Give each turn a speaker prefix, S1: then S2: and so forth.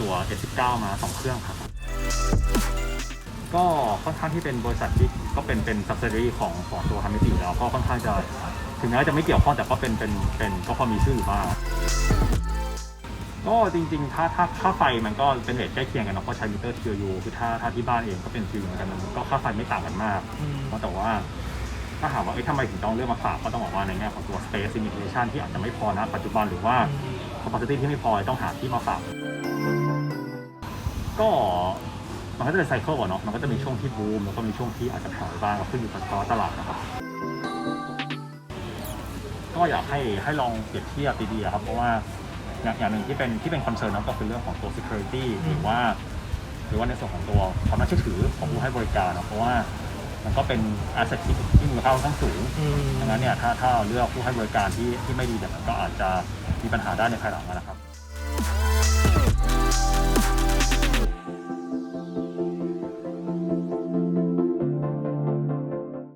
S1: ตัว S19 มาสองเครื่องครับ ก็ค่อนข้างที่เป็นบริษัทที่ก็เป็นเป็น subsidy ของของตัวฮามิติแล้วก็ค่อนข้างจะถึงแม้จะไม่เกี่ยวข้องแต่ก็เป็นเป็นเป็นก็พอมีชื่ออยู่บ้างก็จริงๆ ถ้าถ้าค่าไฟมันก็เป็นเรทใกล้เคียงกันเนาะเพราะใช้มิเตอร์ TU คือถ้าถ้าที่บ้านเองก็เป็น TU เหมือนกันมันก็ค่าไฟไม่ต่างกันมากเพราะแต่ว่า ถ้าถามว่าเอ้ยทำไมถึงต้องเลือกมาฝากก็ต้องบอกว่าในแง่ของตัว space limitation ที่อาจจะไม่พอนะปัจจุบันหรือว่า capacity ที่ไม่พอต้องหาที่มาฝาก ก็มันก็จะเป็นไซเคิลอะเนาะมันก็จะมีช่วงที่บูมแล้วก็มีช่วงที่อาจจะถอยบ้างก็ขึ้นอยู่กับสภาวะตลาดนะครับ ก็อยากให้ให้ลองเปรียบเทียบดีๆอะครับ เพราะว่าอย่างอย่างหนึ่งที่เป็นที่เป็นคอนเซิร์นก็คือเรื่องของตัว security หรือว่า หรือว่าในส่วนของตัวความน่าเชื่อถือของผู้ให้บริการเนอะเพราะว่ามันก็เป็น asset ที่ที่มูลค่าค่อนข้างสูง
S2: อืม
S1: ดังนั้นเนี่ยถ้าถ้าเราเลือกผู้ให้บริการที่ที่ไม่ดีเนี่ยมันก็อาจจะมีปัญหาได้ในภายหลังนะครับ